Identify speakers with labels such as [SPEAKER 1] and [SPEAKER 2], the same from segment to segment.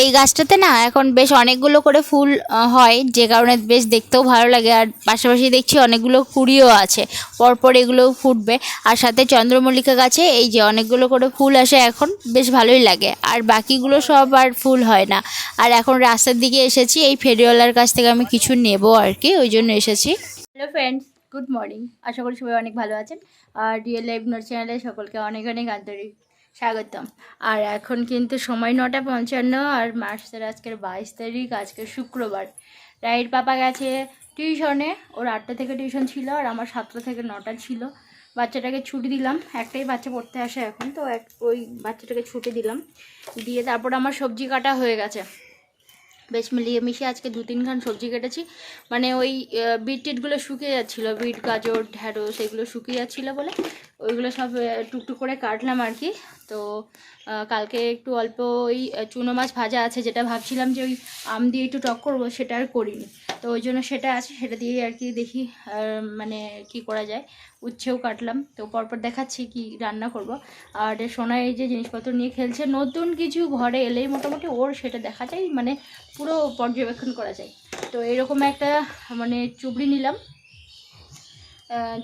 [SPEAKER 1] এই গাছটাতে না এখন বেশ অনেকগুলো করে ফুল হয়, যে কারণে বেশ দেখতেও ভালো লাগে। আর পাশাপাশি দেখছি অনেকগুলো কুড়িও আছে। পরপর এগুলোও ফুটবে। আর সাথে চন্দ্রমল্লিকা গাছে এই যে অনেকগুলো করে ফুল আসে এখন, বেশ ভালোই লাগে। আর বাকিগুলো সব আর ফুল হয় না। আর এখন রাস্তার দিকে এসেছি। এই ফেরিওয়ালার কাছ থেকে আমি কিছু নেব আর কি, ওই জন্য এসেছি। হ্যালো ফ্রেন্ডস গুড মর্নিং আশা করি সবাই অনেক ভালো আছেন। আর রিয়েল লাইফ নোট চ্যানেলে সকলকে অনেক অনেক আন্তরিক স্বাগতম। আর এখন কিন্তু সময় নটা পঞ্চান্ন আর মাসের আজকের বাইশ তারিখ, আজকে শুক্রবার। রাইট, পাপা গেছে টিউশনে। ওর আটটা থেকে টিউশন ছিল আর আমার সাতটা থেকে নটা ছিল। বাচ্চাটাকে ছুটি দিলাম। একটাই বাচ্চা পড়তে আসে এখন, তো এক ওই বাচ্চাটাকে ছুটি দিলাম। দিয়ে তারপর আমার সবজি কাটা হয়ে গেছে। বেশ মিলিয়ে মিশিয়ে আজকে দু তিনখান সবজি কেটেছি। মানে ওই বিট টিটগুলো শুকিয়ে যাচ্ছিল। বিট, গাজর, ঢ্যাঁড়স, এগুলো শুকিয়ে যাচ্ছিল বলে। ওইগুলো সব টুকটুক করে কাটলাম আর কি। তো কালকে একটু অল্প ওই চুনো মাছ ভাজা আছে, যেটা ভাবছিলাম যে ওই আম দিয়ে একটু টক করব, সেটা আর করিনি। তো ওই জন্য সেটা আছে, সেটা দিয়ে আর কি দেখি মানে কি করা যায়। উচ্ছেও কাটলাম। তো পরপর দেখাচ্ছি কি রান্না করব। আর সোনা এই যে জিনিসপত্র নিয়ে খেলছে, নতুন কিছু ঘরে এলেই মোটামুটি ওর সেটা দেখা যায় মানে পুরো পর্যবেক্ষণ করা যায়। তো এরকম একটা মানে চুবড়ি নিলাম।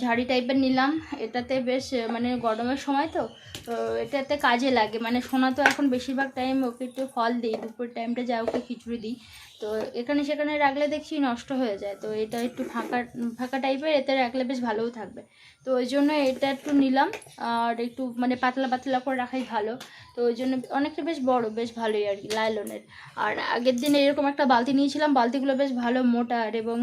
[SPEAKER 1] ঝাড়ি টাইপের নিলাম। এটাতে বেশ মানে গরমের সময় তো তো এটাতে কাজে লাগে। মানে সোনা তো এখন বেশিরভাগ টাইম ওকে একটু ফল দিই, দুপুর টাইমটা যা ওকে খিচুড়ি দিই। তো এখানে সেখানে রাখলে দেখছি নষ্ট হয়ে যায়। তো এটা একটু ফাঁকা ফাঁকা টাইপের এতে রাখলে বেশ ভালোও থাকবে। তো ওই জন্য এটা একটু নিলাম, আর একটু মানে পাতলা পাতলা করে রাখাই ভালো। তো ওই জন্য অনেকটা বেশ বড়, বেশ ভালোই আর কি, লাইলনের। আর আগের দিন এরকম একটা বালতি নিয়েছিলাম, বালতিগুলো বেশ ভালো মোটার এবং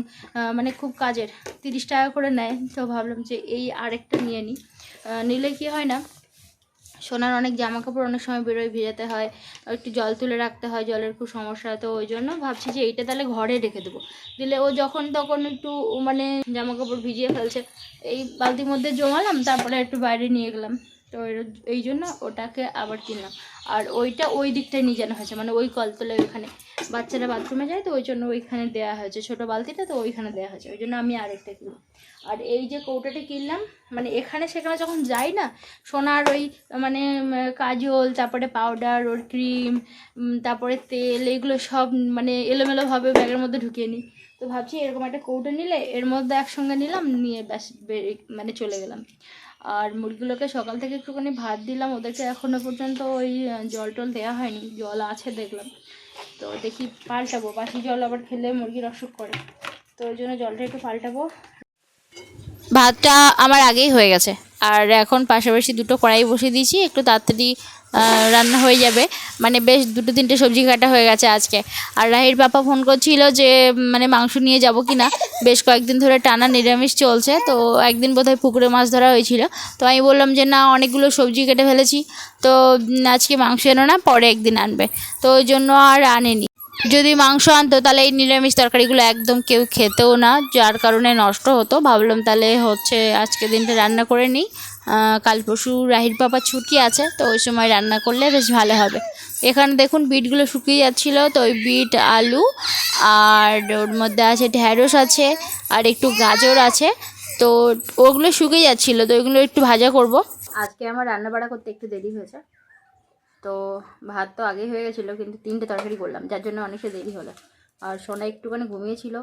[SPEAKER 1] মানে খুব কাজের। তিরিশ টাকা করে নেয়, তো ভাবলাম যে এই আরেকটা নিয়ে নিই। নিলে কি হয় না সোনার অনেক জামা কাপড় অনেক সময় বেরোয়, ভিজাতে হয় একটু জল তুলে রাখতে হয়, জলের খুব সমস্যা তো ওই জন্য ভাবছি যে এইটা তাহলে ঘরে রেখে দেবো। দিলে ও যখন তখন একটু মানে জামা কাপড় ভিজিয়ে ফেলছে, এই বালতির মধ্যে জমালাম, তারপরে একটু বাইরে নিয়ে গেলাম। তো এই জন্য ওটাকে আবার কিনলাম। আর ওইটা ওই দিকটায় নিয়ে জানা হয়েছে মানে ওই কলতলে ওইখানে। বাচ্চারা বাথরুমে যায় তো ওই জন্য ওইখানে দেওয়া হয়েছে, ছোটো বালতিটা তো ওইখানে দেওয়া হয়েছে, ওই জন্য আমি আরেকটা কিনলাম। আর এই যে কৌটাটা কিনলাম মানে এখানে সেখানে যখন যাই না, সোনার ওই মানে কাজল, তারপরে পাউডার ওর ক্রিম তারপরে তেল, এগুলো সব মানে এলোমেলোভাবে ব্যাগের মধ্যে ঢুকিয়ে নিই। তো ভাবছি এরকম একটা কৌটো নিলে এর মধ্যে একসঙ্গে নিলাম, নিয়ে ব্যাস মানে চলে গেলাম। আর মুরগিগুলোকে সকাল থেকে একটুখানি ভাত দিলাম, ওদেরকে এখনও পর্যন্ত ওই জল টল দেওয়া হয়নি, জল আছে দেখলাম। তো দেখি পাল্টাবো, বাসি জল আবার খেলে মুরগির অসুখ করে। তো ওই জন্য জলটা একটু পাল্টাবো। ভাতটা আমার আগেই হয়ে গেছে, আর এখন পাশাপাশি দুটো কড়াই বসিয়ে দিয়েছি, একটু তাড়াতাড়ি রান্না হয়ে যাবে। মানে বেশ দুটো তিনটে সবজি কাটা হয়ে গেছে আজকে। আর রাহির পাপা ফোন করছিল যে মানে মাংস নিয়ে যাব কি না বেশ কয়েকদিন ধরে টানা নিরামিষ চলছে, তো একদিন বোধহয় পুকুরে মাছ ধরা হয়েছিল। তো আমি বললাম যে, না, অনেকগুলো সবজি কেটে ফেলেছি। তো আজকে মাংস এনো না, পরে একদিন আনবে। তো ওই জন্য আর আনেনি। যদি মাংস আনতো, তাহলে এই নিরামিষ তরকারিগুলো একদম কেউ খেতেও না। যার কারণে নষ্ট হতো। ভাবলাম তাহলে হচ্ছে আজকে দিনটা রান্না করে নিই। কাল পরশু রাহির পাপা ছুটি আছে, তো ওই সময় রান্না করলে বেশ ভালো হবে। এখানে দেখুন বিটগুলো শুকিয়ে যাচ্ছিল, তো ওই বিট, আলু আর ওর মধ্যে আছে ঢ্যাঁড়স আছে আর একটু গাজর আছে, তো ওগুলো শুকিয়ে যাচ্ছিল, তো ওইগুলো একটু ভাজা করব। আজকে আমার রান্না বাড়া করতে একটু দেরি হয়েছে, তো ভাত তো আগেই হয়ে গেছিল, কিন্তু তিনটে তরকারি করলাম, যার জন্য অনেকটা দেরি হলো। আর সোনা একটুখানি ঘুমিয়েছিল,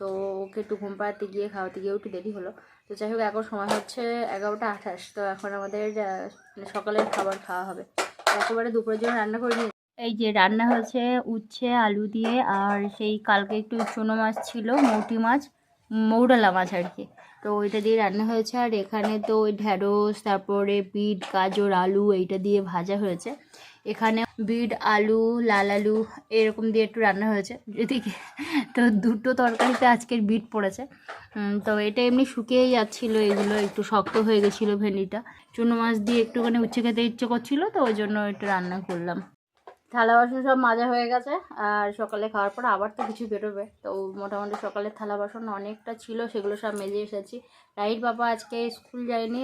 [SPEAKER 1] তো ওকে একটু ঘুম পাড়াতে গিয়ে খাওয়াতে গিয়েও একটু দেরি হলো। তো যাই হোক, এখন সময় হচ্ছে এগারোটা আঠাশ। তো এখন আমাদের মানে সকালের খাবার খাওয়া হবে। একেবারে দুপুরের জন্য রান্না করে নিয়ে এই যে রান্না হচ্ছে উচ্ছে, আলু দিয়ে, আর সেই কালকে একটু চুনো মাছ ছিল, মৌটি মাছ, মৌডালা মাছ আর কি। তো ওইটা দিয়ে রান্না হয়েছে, আর এখানে তো ওই ঢ্যাঁড়স, তারপরে বিট, গাজর, আলু, এইটা দিয়ে ভাজা হয়েছে। এখানে বিট, আলু লাল আলু এরকম দিয়ে একটু রান্না হয়েছে। এদিকে তো দুটো তরকারিতে আজকের বিট পড়েছে। তো এটা এমনি শুকিয়েই যাচ্ছিল, এগুলো একটু শক্ত হয়ে গেছিল ভেন্ডিটা। চুনো মাছ দিয়ে একটুখানি উচ্ছে খেতে ইচ্ছে করছিল, তো ওই জন্য একটু রান্না করলাম। থালা বাসন সব মাজা হয়ে গেছে, আর সকালে খাওয়ার পর আবার তো কিছু বেরোবে। তো মোটামুটি সকালে থালা বাসন অনেকটা ছিল, সেগুলো সব মেজে এসেছি। রাহির বাবা আজকে স্কুল যায়নি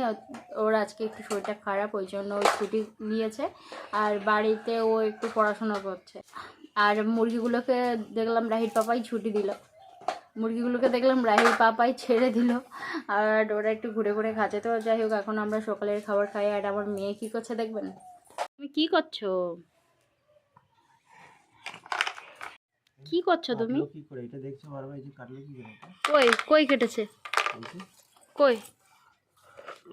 [SPEAKER 1] ওর আজকে একটু শরীরটা খারাপ, ওই জন্য ও ছুটি নিয়েছে। আর বাড়িতে ও একটু পড়াশোনা করছে। আর মুরগিগুলোকে দেখলাম রাহির পাপাই ছুটি দিল। মুরগিগুলোকে দেখলাম রাহির পাপাই ছেড়ে দিল। আর ওরা একটু ঘুরে ঘুরে খাচ্ছে। তো যাই হোক, এখন আমরা সকালের খাবার খাই, আর আমার মেয়ে কী করছে দেখবেন? তুমি কী করছ? কি করছ তুমি?
[SPEAKER 2] কি করে? এটা দেখছ বারবার এই যে কাটলো কি করে
[SPEAKER 1] কই কই কেটেছে? কই?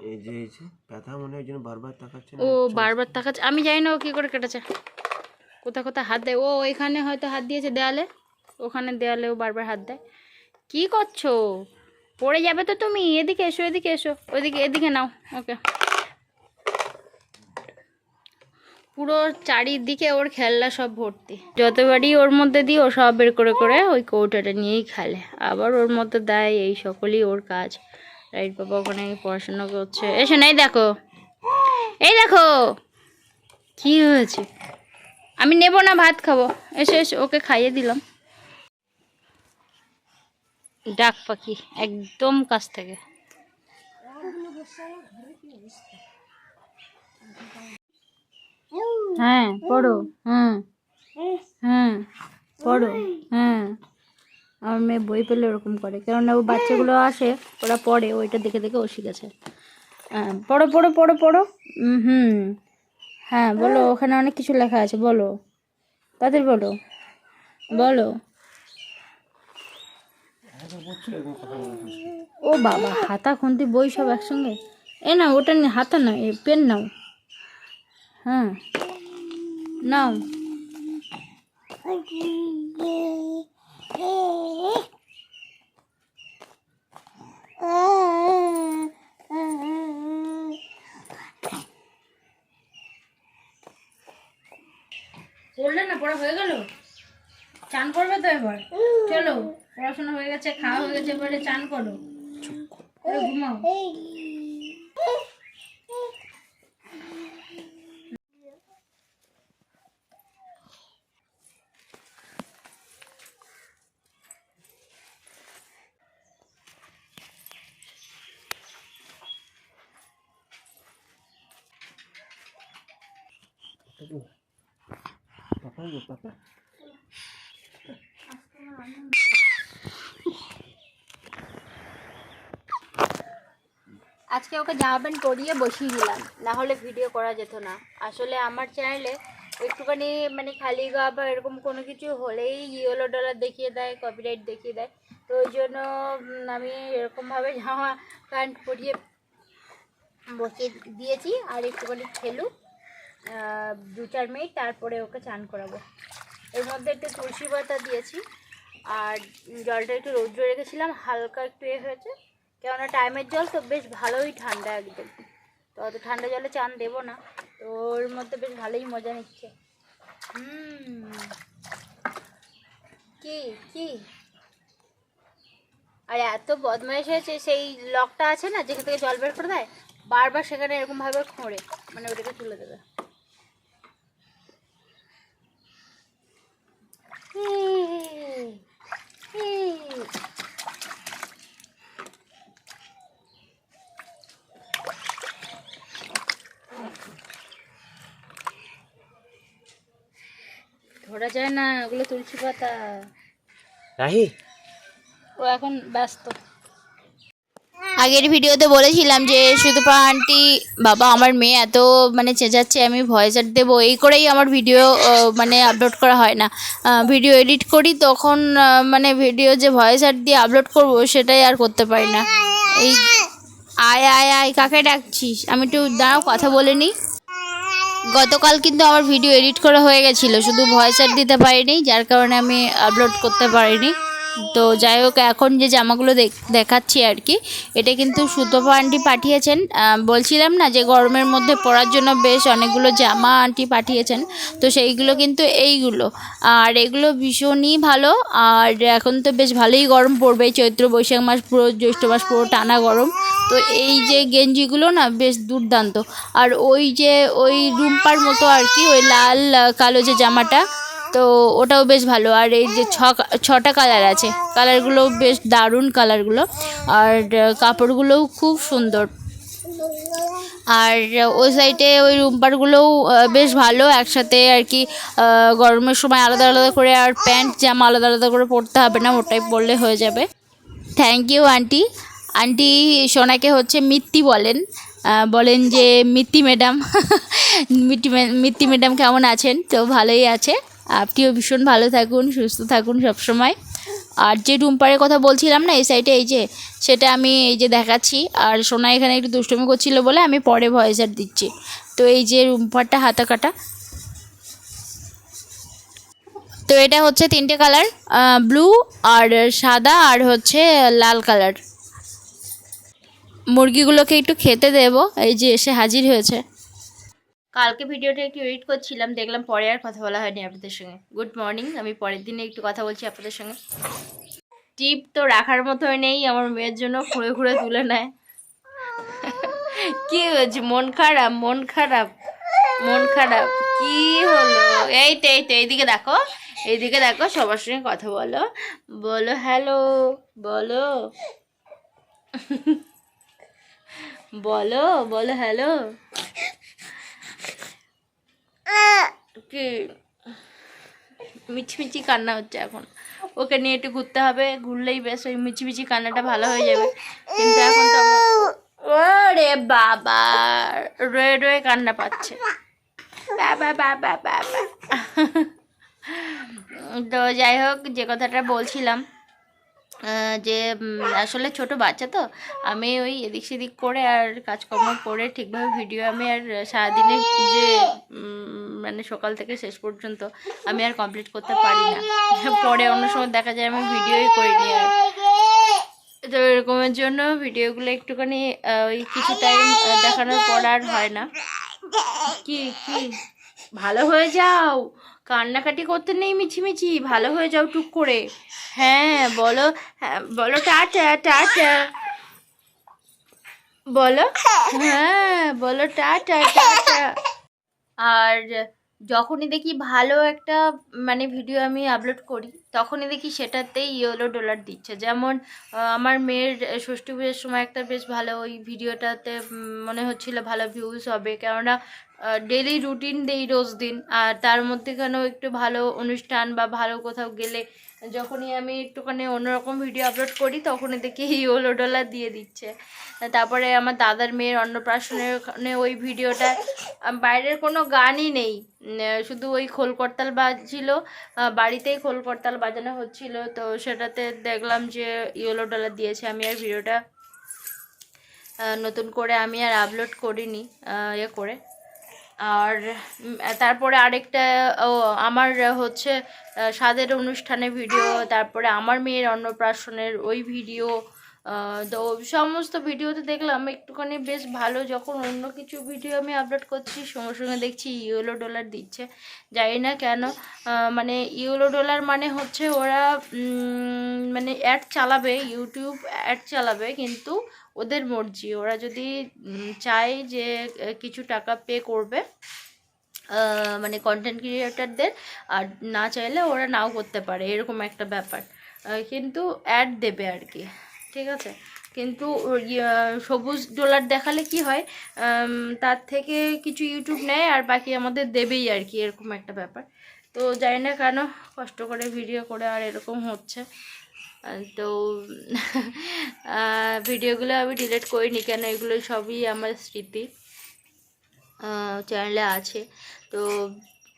[SPEAKER 2] এই যে এই যে ব্যথা মনে হয় যেন বারবার তাকাচ্ছে
[SPEAKER 1] ও বারবার তাকাচ্ছে। আমি জানি না ও কি করে কেটেছে। কোথা কোথা হাত দেয়? ও এখানে হয়তো হাত দিয়েছে দেয়ালে। ওখানে দেয়ালে ও বারবার হাত দেয়। কি করছ? পড়ে যাবে তো তুমি। এদিকে এসো এদিকে এসো। ওইদিকে এদিকে নাও। ওকে। পুরো চারিদিকে ওর খেলনা সব ভর্তি। যতবারই ওর মধ্যে দিই, ও সব বের করে করে ওই কৌটাটা নিয়েই খেলে। আবার ওর মধ্যে দেয় এই সকলই ওর কাজ। রাইট বাবা ওখানে পড়াশোনা করছে। এসো নাই দেখো। এই দেখো। কি হয়েছে? আমি নেব না, ভাত খাব। এসে এসে, ওকে খাইয়ে দিলাম। ডাক পাখি একদম কাছ থেকে। হ্যাঁ পড়ো। হ্যাঁ হ্যাঁ পড়ো। হ্যাঁ আমার মেয়ে বই পেলে ওরকম করে। কেননা ও বাচ্চাগুলো আসে, ওরা পড়ে, ওইটা দেখে দেখে ও শিখেছে। হ্যাঁ পড়ো পড়ো পড়ো পড়ো। হুম। হ্যাঁ বলো, ওখানে অনেক কিছু লেখা আছে, বলো। তাদের বলো। বলো। ও বাবা, হাতা, খুন্তি, বই সব একসঙ্গে? এ না ওটা হাতা না পেন নাও। হ্যাঁ। নাও। পড়লে না পড়া হয়ে গেল? চান করবে তো এবার? চলো পড়াশোনা হয়ে গেছে খাওয়া হয়ে গেছে এবারে চান করো। ঘুমাও। আজকে ওকে জামা প্যান্ট পরিয়ে বসিয়ে দিলাম। না হলে ভিডিও করা যেত না। আসলে আমার চ্যানেলে একটুখানি মানে খালি গা বা এরকম কোনো কিছু হলেই ইয়েলো ডলার দেখিয়ে দেয় কপিরাইট দেখিয়ে দেয়। তো ওই জন্য আমি এরকমভাবে জামা প্যান্ট পরিয়ে বসিয়ে দিয়েছি। আর একটুখানি খেলুক। দু চার মিনিট, তারপরে ওকে চান করাবো। এর মধ্যে একটু তুলসী পাতা দিয়েছি, আর জলটা একটু রৌদ্র রেখেছিলাম, হালকা একটু এ হয়েছে। কেননা টাইমের জল তো বেশ ভালোই ঠান্ডা একদম। তো অত ঠান্ডা জলে চান দেবো না, তো ওর মধ্যে বেশ ভালোই মজা নিচ্ছে। কি কি? আর এত বদমাইশ হয়েছে, সেই লকটা আছে না, যেখান থেকে জল বের করে দেয়, বারবার সেখানে এরকমভাবে খোঁড়ে মানে ওটাকে তুলে দেবে এই, এই। ধরা যায় না ওগুলো তুলসী পাতা।
[SPEAKER 2] রাহি?
[SPEAKER 1] ও এখন ব্যস্ত। আগের ভিডিওতে বলেছিলাম যে শুধু আন্টি বাবা আমার মেয়ে এত মানে চেঁচাচ্ছে, আমি ভয়েস ভয়েসার দেবো, এই করেই আমার ভিডিও মানে আপলোড করা হয় না। ভিডিও এডিট করি, তখন মানে ভিডিও যে ভয়েস ভয়েসার দিয়ে আপলোড করব, সেটাই আর করতে পারি না। এই, আয় আয় আয়, কাকে ডাকছিস? আমি একটু দাঁড়াও, কথা বলে নিই। গতকাল কিন্তু আমার ভিডিও এডিট করা হয়ে গেছিল, শুধু ভয়েস আর দিতে পারিনি, যার কারণে আমি আপলোড করতে পারিনি। তো যাই হোক, এখন যে জামাগুলো দেখ- দেখাচ্ছি আর কি, এটা কিন্তু সুতপা আন্টি পাঠিয়েছেন। বলছিলাম না যে গরমের মধ্যে পরার জন্য বেশ অনেকগুলো জামা আন্টি পাঠিয়েছেন, তো সেইগুলো কিন্তু এইগুলো। আর এগুলো ভীষণই ভালো, আর এখন তো বেশ ভালোই গরম পড়বে চৈত্র বৈশাখ মাস পুরো, জ্যৈষ্ঠ মাস পুরো টানা গরম। তো এই যে গেঞ্জিগুলো না, বেশ দুর্দান্ত। আর ওই যে, ওই রুম্পার মতো আর কি, ওই লাল কালো যে জামাটা তো ওটাও বেশ ভালো। আর এই যে ছ ছটা কালার আছে। কালারগুলো বেশ দারুণ কালারগুলো আর কাপড়গুলোও খুব সুন্দর। আর ওই সাইডে ওই রুমপারগুলোও বেশ ভালো। একসাথে আর কি গরমের সময় আলাদা আলাদা করে আর প্যান্ট, জামা আলাদা আলাদা করে পরতে হবে না। ওটাই পরলে হয়ে যাবে। থ্যাংক ইউ আন্টি আন্টি সোনাকে হচ্ছে মিত্তি বলেন। বলেন যে, মিত্তি ম্যাডাম মিত্তি মিত্তি ম্যাডাম কেমন আছেন? তো ভালোই আছে। আপনিও ভীষণ ভালো থাকুন, সুস্থ থাকুন সবসময়। আর যে রুম পাড়ের কথা বলছিলাম না, এই সাইডে এই যে, সেটা আমি এই যে দেখাচ্ছি। আর সোনা এখানে একটু দুষ্টুমি করছিল বলে আমি পরে ভয়েসার দিচ্ছি। তো এই যে রুম পাড়টা হাতা কাটা। তো এটা হচ্ছে তিনটে কালার ব্লু আর সাদা আর হচ্ছে লাল কালার মুরগিগুলোকে একটু খেতে দেব, এই যে এসে হাজির হয়েছে। কালকে ভিডিওটা একটু এডিট করছিলাম, দেখলাম পরে আর কথা বলা হয়নি আপনাদের সঙ্গে। গুড মর্নিং আমি পরের দিনে একটু কথা বলছি আপনাদের সঙ্গে। টিপ তো রাখার মতোই নেই, আমার মেয়ের জন্য ঘুরে ঘুরে তুলে নেয়। কি হয়েছে? মন খারাপ মন খারাপ মন খারাপ। কি হলো? এই তো এই তো, এইদিকে দেখো এইদিকে দেখো, সবার সঙ্গে কথা বলো। বলো হ্যালো বলো। বলো বলো হ্যালো কি মিছিমিছি কান্না হচ্ছে এখন। ওকে নিয়ে একটু ঘুরতে হবে, ঘুরলেই বেশ ওই মিছিমিছি কান্নাটা ভালো হয়ে যাবে। কিন্তু এখন তো রে বাবা, রয়ে রয়ে কান্না পাচ্ছে। বাবা বাবা বাবা তো যাই হোক, যে কথাটা বলছিলাম যে আসলে ছোট বাচ্চা তো, আমি ওই এদিক সেদিক করে আর কাজকর্ম করে ঠিকভাবে ভিডিও আমি আর সারাদিনে যে মানে সকাল থেকে শেষ পর্যন্ত আমি আর কমপ্লিট করতে পারি না। পরে অন্য সময় দেখা যায় আমি ভিডিওই করি করিনি আর। তো এরকমের জন্য ভিডিওগুলো একটুখানি ওই কিছু টাইম দেখানোর পর আর হয় না। কি কি? ভালো হয়ে যাও! কান্নাকাটি করতে নেই মিছিমিছি, ভালো হয়ে যাও টুক করে। হ্যাঁ বলো হ্যাঁ বলো, টাটা টাটা। বলো হ্যাঁ বলো, টাটা টাটা। আর যখনই দেখি ভালো একটা মানে ভিডিও আমি আপলোড করি, তখনই দেখি সেটাতেই ইয়েলো ডলার দিচ্ছে। যেমন আমার মেয়ের ষষ্ঠী পুজোর সময় একটা বেশ ভালো ওই ভিডিওটাতে মনে হচ্ছিল ভালো ভিউজ হবে। কেননা ডেলি রুটিন দেই রোজ দিন। আর তার মধ্যেখানেও একটু ভালো অনুষ্ঠান বা ভালো কোথাও গেলে যখনই আমি একটুখানি অন্যরকম ভিডিও আপলোড করি, তখনই দেখি ইয়েলো ডলার দিয়ে দিচ্ছে। তারপরে আমার দাদার মেয়ের অন্নপ্রাশনের ওখানে ওই ভিডিওটা বাইরের কোনো গানই নেই। শুধু ওই খোল করতাল বাজছিল বাড়িতেই খোল করতাল বাজানো হচ্ছিল, তো সেটাতে দেখলাম যে ইয়েলো দিয়েছে। আমি আর ভিডিওটা নতুন করে আমি আর আপলোড করিনি ইয়ে করে। আর তারপরে আরেকটা আমার হচ্ছে স্বাদের অনুষ্ঠানে ভিডিও তারপরে আমার মেয়ের অন্নপ্রাশনের ওই ভিডিও তো সমস্ত ভিডিওতে দেখলাম একটুখানি বেশ ভালো। যখন অন্য কিছু ভিডিও আমি আপলোড করছি, সঙ্গে সঙ্গে দেখছি ইউলো ডলার দিচ্ছে। জানি না কেন মানে ইউলো ডলার মানে হচ্ছে ওরা মানে অ্যাড চালাবে ইউটিউব অ্যাড চালাবে, কিন্তু ওদের মর্জি। ওরা যদি চায় যে কিছু টাকা পে করবে মানে কন্টেন্ট ক্রিয়েটারদের আর না চাইলে ওরা নাও করতে পারে, এরকম একটা ব্যাপার। কিন্তু অ্যাড দেবে আর কি, ঠিক আছে? কিন্তু সবুজ ডলার দেখালে কি হয় তার থেকে কিছু ইউটিউব নেয়, আর বাকি আমাদের দেবেই আর কি, এরকম একটা ব্যাপার। তো জানি না কেন, কষ্ট করে ভিডিও করে আর এরকম হচ্ছে। তো ভিডিওগুলো আমি ডিলিট করিনি কেন? এগুলো সবই আমার স্মৃতি। চ্যানেলে আছে। তো,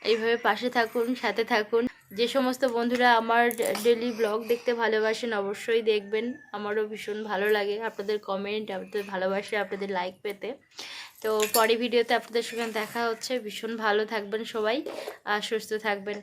[SPEAKER 1] এইভাবে পাশে থাকুন, সাথে থাকুন। যে সমস্ত বন্ধুরা আমার ডেলি ব্লগ দেখতে ভালোবাসেন, অবশ্যই দেখবেন। আমারও ভীষণ ভালো লাগে আপনাদের কমেন্ট আপনাদের ভালোবাসা, আপনাদের লাইক পেতে। তো পরে ভিডিওতে আপনাদের সঙ্গে দেখা হচ্ছে। ভীষণ ভালো থাকবেন সবাই, আর সুস্থ থাকবেন।